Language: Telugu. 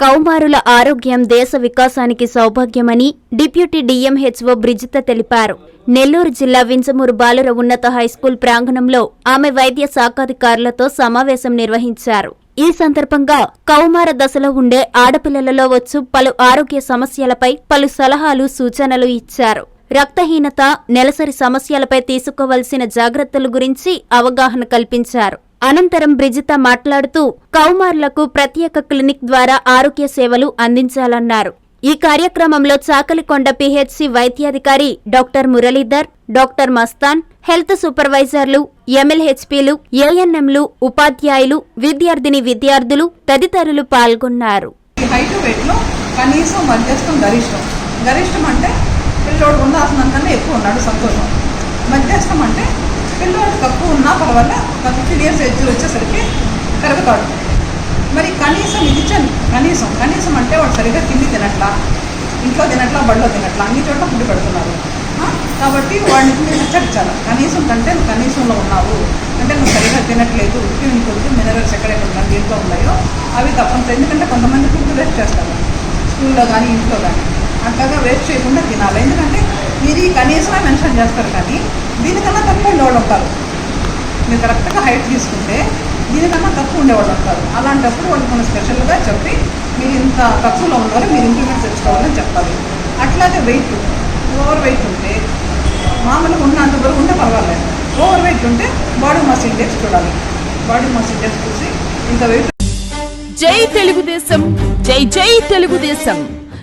కౌమారుల ఆరోగ్యం దేశ వికాసానికి సౌభాగ్యమని డిప్యూటీ డిఎంహెచ్ఓ బ్రిజిత తెలిపారు. నెల్లూరు జిల్లా వింజమూరు బాలుర ఉన్నత హైస్కూల్ ప్రాంగణంలో ఆమె వైద్య శాఖాధికారులతో సమావేశం నిర్వహించారు. ఈ సందర్భంగా కౌమార దశలో ఉండే ఆడపిల్లలలో వచ్చు పలు ఆరోగ్య సమస్యలపై పలు సలహాలు సూచనలు ఇచ్చారు. రక్తహీనత నెలసరి సమస్యలపై తీసుకోవలసిన జాగ్రత్తల గురించి అవగాహన కల్పించారు. అనంతరం బ్రిజిత మాట్లాడుతూ కౌమారులకు ప్రత్యేక క్లినిక్ ద్వారా ఆరోగ్య సేవలు అందించాలన్నారు. ఈ కార్యక్రమంలో చాకలికొండ పిహెచ్సి వైద్యాధికారి doctor Muralidhar doctor Mastan health సూపర్వైజర్లు ఎంఎల్హెచ్పీలు ఏఎన్ఎంలు ఉపాధ్యాయులు విద్యార్థిని విద్యార్థులు తదితరులు పాల్గొన్నారు. హైట్ వెయిట్లో కనీసం మధ్యస్థం గరిష్టం. గరిష్టం అంటే పిల్లోడు ఉండాల్సినంతనే ఎక్కువ ఉన్నాడు సంతోషం. మధ్యస్థం అంటే పిల్లోడు తక్కువ ఉన్నా పర్వాలే. ఒక ఫిఫ్టీన్ ఇయర్స్ ఏజ్ వచ్చేసరికి పెరుగుతాడు మరి కనీసం ఇది ఇచ్చాను. కనీసం కనీసం అంటే వాడు సరిగ్గా తిండి తినట్లా ఇంట్లో తినట్లా బడిలో తినట్లా అన్ని చోట్ల ఫుడ్ పెడుతున్నారు. కాబట్టి వాడిని మీరు హెచ్చరించాలి. కనీసం కంటే నువ్వు కనీసంలో ఉన్నావు. అంటే నువ్వు సరిగ్గా తినట్లేదు. విటమిన్ ఫుడ్ మినరల్స్ ఎక్కడెక్కడ ఉన్నాయి దీంట్లో ఉన్నాయో అవి తప్పనిసరి. ఎందుకంటే కొంతమంది ఫుడ్ వేస్ట్ చేస్తారు. స్కూల్లో కానీ ఇంట్లో కానీ అట్లాగా వేస్ట్ చేయకుండా తినాలి. ఎందుకంటే మీరు ఈ కనీసమే మెన్షన్ చేస్తారు కానీ దీనికన్నా తక్కువ ఉండేవాళ్ళు ఉంటారు. మీరు కరెక్ట్గా హైట్ తీసుకుంటే దీనికన్నా తక్కువ ఉండేవాళ్ళు ఉంటారు. అలాంటప్పుడు వాళ్ళకి మనం స్పెషల్గా చెప్పి మీరు ఇంత తక్కువలో ఉన్నారు మీరు ఇంప్లిమెంట్ తెచ్చుకోవాలని చెప్పాలి. అట్లాగే వెయిట్ ఓవర్ వెయిట్ ఉంటే మామూలుగా ఉన్నంత వరకు ఉంటే పర్వాలేదు. ఓవర్ వెయిట్ ఉంటే బాడీ మాస్ ఇండెక్స్ చూడాలి. బాడీ మాస్ ఇండెక్స్ చూసి ఇంత వెయిట్ జై తెలుగుదేశం జై జై తెలుగుదేశం.